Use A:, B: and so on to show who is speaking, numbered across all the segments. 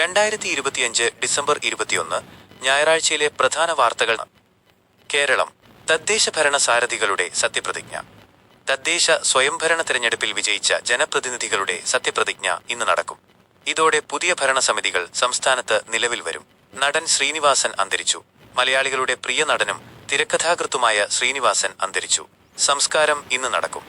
A: രണ്ടായിരത്തി ഇരുപത്തിയഞ്ച് ഡിസംബർ ഇരുപത്തിയൊന്ന് ഞായറാഴ്ചയിലെ പ്രധാന വാർത്തകൾ കേരളം തദ്ദേശ ഭരണ സാരഥികളുടെ സത്യപ്രതിജ്ഞ തദ്ദേശ സ്വയംഭരണ തെരഞ്ഞെടുപ്പിൽ വിജയിച്ച ജനപ്രതിനിധികളുടെ സത്യപ്രതിജ്ഞ ഇന്ന് നടക്കും ഇതോടെ പുതിയ ഭരണസമിതികൾ സംസ്ഥാനത്ത് നിലവിൽ വരും നടൻ ശ്രീനിവാസൻ അന്തരിച്ചു മലയാളികളുടെ പ്രിയ നടനും തിരക്കഥാകൃത്തുമായ ശ്രീനിവാസൻ അന്തരിച്ചു സംസ്കാരം ഇന്ന് നടക്കും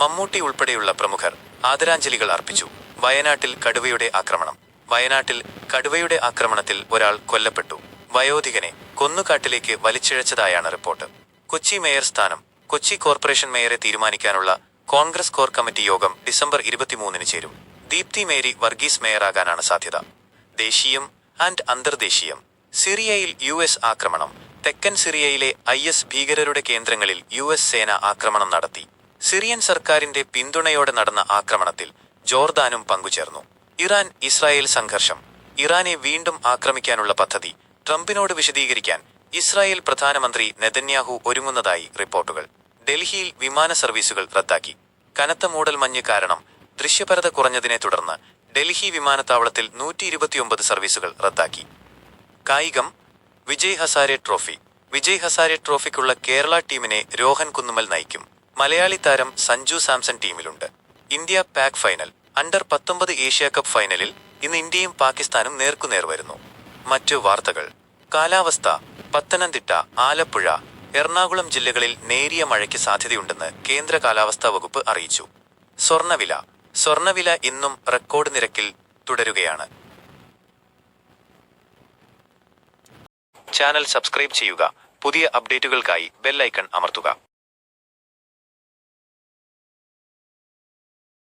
A: മമ്മൂട്ടി ഉൾപ്പെടെയുള്ള പ്രമുഖർ ആദരാഞ്ജലികൾ അർപ്പിച്ചു വയനാട്ടിൽ കടുവയുടെ ആക്രമണം വയനാട്ടിൽ കടുവയുടെ ആക്രമണത്തിൽ ഒരാൾ കൊല്ലപ്പെട്ടു വയോധികനെ കൊന്നുകാട്ടിലേക്ക് വലിച്ചിഴച്ചതായാണ് റിപ്പോർട്ട് കൊച്ചി മേയർ സ്ഥാനം കൊച്ചി കോർപ്പറേഷൻ മേയറെ തീരുമാനിക്കാനുള്ള കോൺഗ്രസ് കോർ കമ്മിറ്റി യോഗം ഡിസംബർ ഇരുപത്തിമൂന്നിന് ചേരും ദീപ്തി മേരി വർഗീസ് മേയറാകാനാണ് സാധ്യത ദേശീയം ആൻഡ് അന്തർദേശീയം സിറിയയിൽ യു എസ് ആക്രമണം തെക്കൻ സിറിയയിലെ ഐ എസ് ഭീകരരുടെ കേന്ദ്രങ്ങളിൽ യു എസ് സേന ആക്രമണം നടത്തി സിറിയൻ സർക്കാരിന്റെ പിന്തുണയോടെ നടന്ന ആക്രമണത്തിൽ ജോർദാനും പങ്കുചേർന്നു ഇറാൻ ഇസ്രായേൽ സംഘർഷം ഇറാനെ വീണ്ടും ആക്രമിക്കാനുള്ള പദ്ധതി ട്രംപിനോട് വിശദീകരിക്കാൻ ഇസ്രായേൽ പ്രധാനമന്ത്രി നെതന്യാഹു ഒരുങ്ങുന്നതായി റിപ്പോർട്ടുകൾ ഡൽഹിയിൽ വിമാന സർവീസുകൾ റദ്ദാക്കി കനത്ത മൂടൽമഞ്ഞ് കാരണം ദൃശ്യപരത കുറഞ്ഞതിനെ തുടർന്ന് ഡൽഹി വിമാനത്താവളത്തിൽ നൂറ്റി ഇരുപത്തിയൊമ്പത് സർവീസുകൾ റദ്ദാക്കി കായികം വിജയ് ഹസാരെ ട്രോഫി വിജയ് ഹസാരെ ട്രോഫിക്കുള്ള കേരള ടീമിനെ രോഹൻ കുന്നുമൽ നയിക്കും മലയാളി താരം സഞ്ജു സാംസൺ ടീമിലുണ്ട് ഇന്ത്യ പാക് ഫൈനൽ അണ്ടർ പത്തൊമ്പത് ഏഷ്യ കപ്പ് ഫൈനലിൽ ഇന്ന് ഇന്ത്യയും പാകിസ്ഥാനും നേർക്കുനേർ വരുന്നു മറ്റു വാർത്തകൾ കാലാവസ്ഥ പത്തനംതിട്ട ആലപ്പുഴ എറണാകുളം ജില്ലകളിൽ നേരിയ മഴയ്ക്ക് സാധ്യതയുണ്ടെന്ന് കേന്ദ്ര കാലാവസ്ഥാ വകുപ്പ് അറിയിച്ചു സ്വർണവില സ്വർണവില ഇന്നും റെക്കോർഡ് നിരക്കിൽ തുടരുകയാണ് ചാനൽ സബ്സ്ക്രൈബ് ചെയ്യുക പുതിയ അപ്ഡേറ്റുകൾക്കായി ബെല്ലൈക്കൺ അമർത്തുക